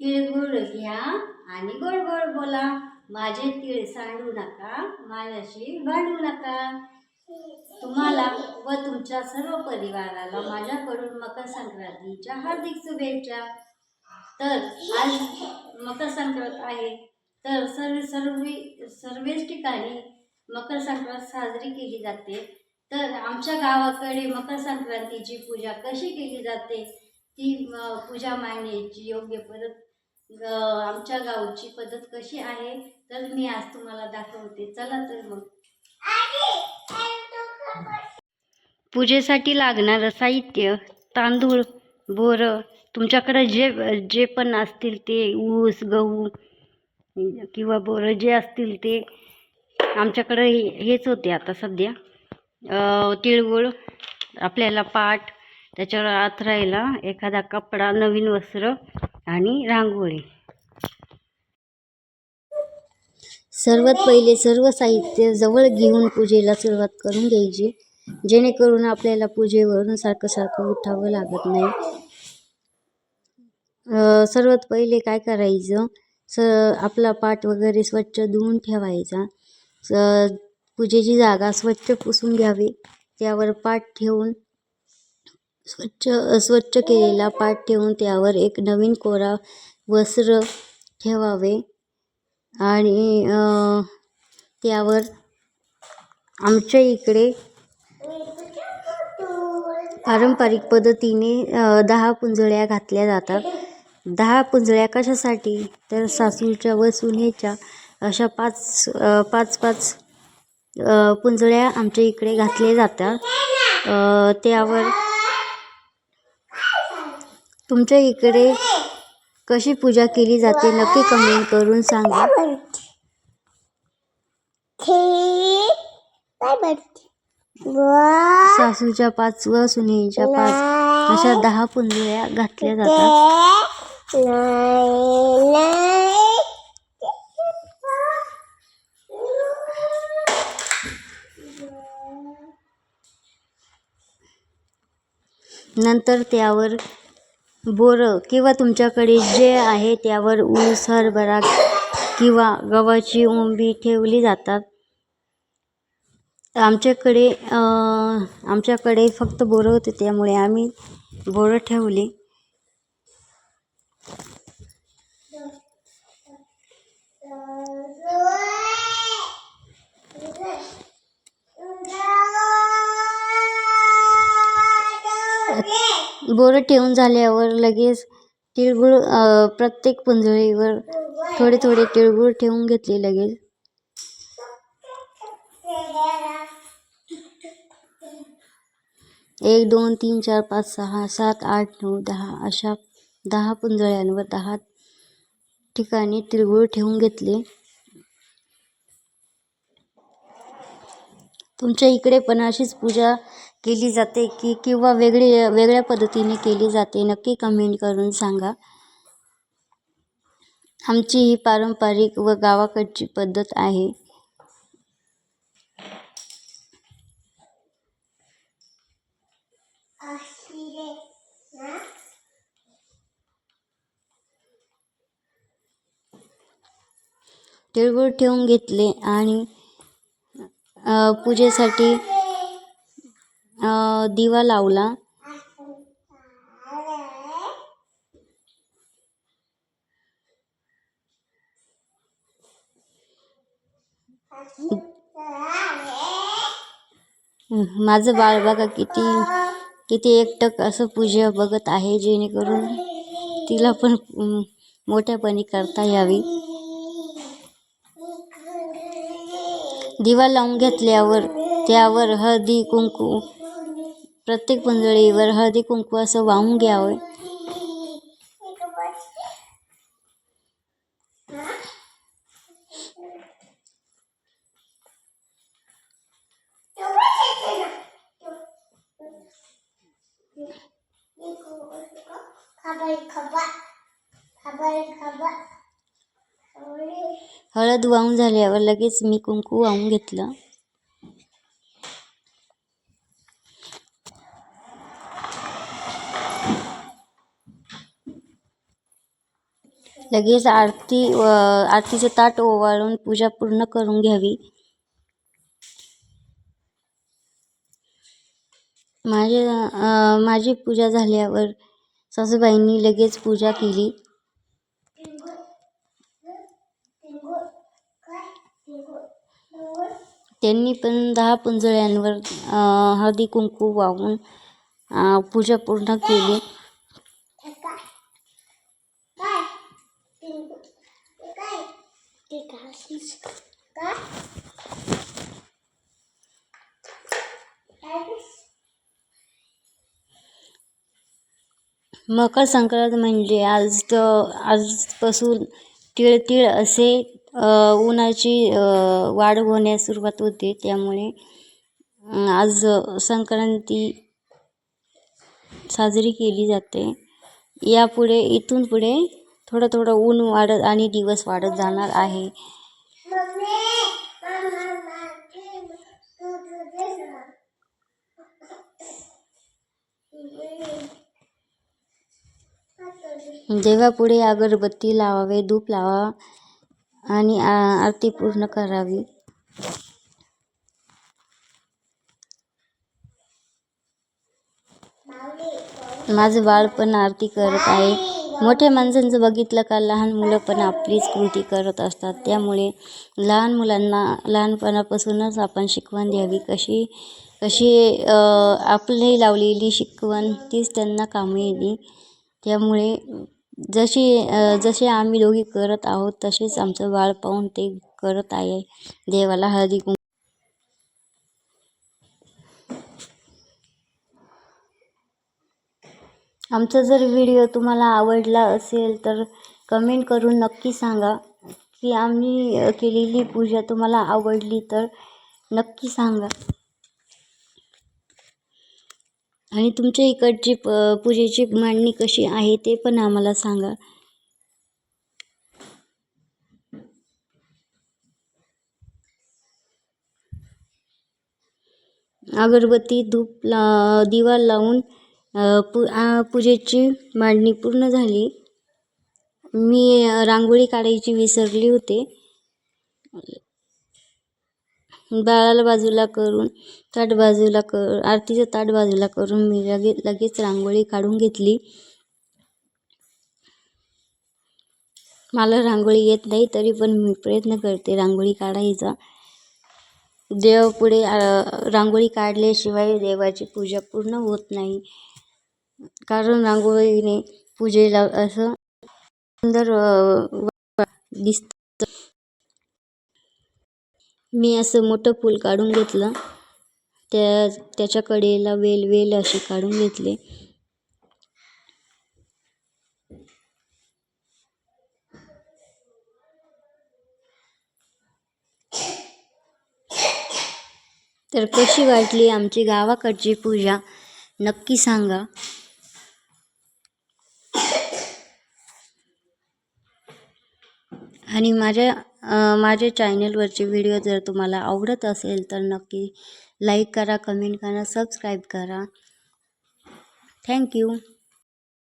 तिळगुळ घ्या आणि गोड गोड बोला. माझे तीळ सांडू नका माझ्याशी भांडू नका. तुम्हाला व तुमच्या सर्व परिवाराला माझ्याकडून मकर संक्रांतीच्या हार्दिक शुभेच्छा. तर आज मकर संक्रांत आहे. तर सर्व सर्व सर्वच ठिकाणी मकर संक्रांत साजरी केली जाते. तर आमच्या गावाकडे मकर संक्रांतीची पूजा कशी केली जाते? ती पूजा मांडण्याची योग्य पद्धत अ, आमच्या गावची पद्धत कशी आहे? तर मी आज तुम्हाला दाखवते. चला तर मग. पूजेसाठी लागणारं साहित्य तांदूळ बोरं तुमच्याकडे जे जे पण असतील ते ऊस गहू किंवा बोरं जे असतील ते आमच्याकडे हे- हेच होते आता सध्या. तिळगुळ आपल्याला पाट त्याच्यावर आथरायला एखादा कपडा नवीन वस्त्र आणि रांगोळी. सर्वात पहिले सर्व साहित्य जवळ घेऊन पूजेला सुरुवात करून घ्यायची जेणेकरून आपल्याला पूजेवरून सारखं सारखं उठावं लागत नाही. सर्वात पहिले काय करायचं स आपला पाठ वगैरे स्वच्छ धुवून ठेवायचा. स पूजेची जागा स्वच्छ पुसून घ्यावी त्यावर पाठ ठेवून स्वच्छ अस्वच्छ केलेला पाट ठेवून त्यावर एक नवीन कोरा वस्त्र ठेवावे आणि त्यावर आमच्या इकडे पारंपरिक पद्धतीने दहा पुंजळ्या घातल्या जातात. दहा पुंजळ्या कशासाठी? तर सासूच्या व सुनेच्या अशा पाच पाच पाच पुंजळ्या आमच्या इकडे घातल्या जातात. त्यावर तुमच्या इकडे कशी पूजा केली जाते? नक्की कमेंट करून सांगा. सासूच्या पाच व सुनेच्या पाच अशा दहा पुंजळ्या घातल्या जातात. नंतर त्यावर बोरं किंवा तुमच्याकडे जे आहे त्यावर ऊस हरभरा किंवा गव्हाची ओंबी ठेवली जातात. आमच्याकडे आमच्याकडे फक्त बोरं होते त्यामुळे आम्ही बोरं ठेवली. बोरं ठेवून झाल्यावर लगेच तिळगुळ प्रत्येक पुंजळीवर थोडे थोडे तिळगुळ ठेवून घेतले लगेच. एक दोन तीन चार पाच सहा सात आठ नऊ दहा अशा दहा पुंजळ्यांवर दहा ठिकाणी तिळगुळ ठेवून घेतले. तुमच्या इकडे पण अशीच पूजा केली जाते की किंवा वेगळी वेगळ्या पद्धतीने केली जाते नक्की कमेंट करून सांगा. आमची ही पारंपरिक व गावाकडची पद्धत आहे. तिळगुळ ठेवून घेतले आणि पूजेसाठी दिवा लावला. माझं बाळ बघा किती किती एकटक असं पूजा बघत आहे जेणेकरून तिला पण मोठ्यापणी करता यावी. दिवा लावून घेतल्यावर त्यावर हळदी कुंकू प्रत्येक पंजळीवर हळदी कुंकू असं वाहून घ्यावं. हळद वाहून झाल्यावर लगेच मी कुंकू वाहून घेतलं. लगेच आरती व आरतीचे ताट ओवाळून पूजा पूर्ण करून घ्यावी. माझे माझी पूजा झाल्यावर सासूबाईंनी लगेच पूजा केली. त्यांनी पण दहा पुंजळ्यांवर हळदी कुंकू वाहून पूजा पूर्ण केली. मकर संक्रांत म्हणजे आज तर आजपासून तीळ तीळ असे उन्हाची वाढ होण्यास सुरुवात होते. त्यामुळे आज संक्रांती साजरी केली जाते. यापुढे इथून पुढे थोडं थोडं ऊन वाढत आणि दिवस वाढत जाणार आहे. देवापुढे अगरबत्ती लावावे धूप लावा आणि आरती पूर्ण करावी. माझं बाळ पण आरती करत आहे. मोठ्या माणसांचं बघितलं का लहान मुलं पण आपलीच कृती करत असतात. त्यामुळे लहान मुलांना लहानपणापासूनच आपण शिकवण द्यावी. कशी कशी आपली लावलेली शिकवण तीच त्यांना कामी येईल त्यामुळे जशी जसे आम्ही दोघी करत आहोत तसेच आमचं बाळ पाहून ते करत आहे. देवाला हळदी आमचा जर व्हिडिओ तुम्हाला आवडला असेल तर कमेंट करून नक्की सांगा की आम्ही केलेली पूजा तुम्हाला आवडली तर नक्की सांगा. आणि तुमच्या इकडची प पूजेची मांडणी कशी आहे ते पण आम्हाला सांगा. अगरबत्ती धूप ला दिवा लावून पू पूजेची मांडणी पूर्ण झाली. मी रांगोळी काढायची विसरली होते. बाळाला बाजूला करून ताट बाजूला कर आरतीचं ताट बाजूला करून मी लगे लगेच रांगोळी काढून घेतली. मला रांगोळी येत नाही तरी पण मी प्रयत्न करते रांगोळी काढायचा. देवापुढे रांगोळी काढल्याशिवाय देवाची पूजा पूर्ण होत नाही. कारण रांगोळीने पूजेला असं सुंदर दिसतं. मी असं मोठं फूल काढून घेतलं. त्या त्याच्या कडेला वेल वेल असे काढून घेतले. तर कशी वाटली आमची गावाकडची पूजा नक्की सांगा. आणि माझ्या माझे चॅनलवरचे व्हिडिओ जर तुम्हाला आवडत असेल तर नक्की लाईक करा कमेंट करा सबस्क्राईब करा. थँक्यू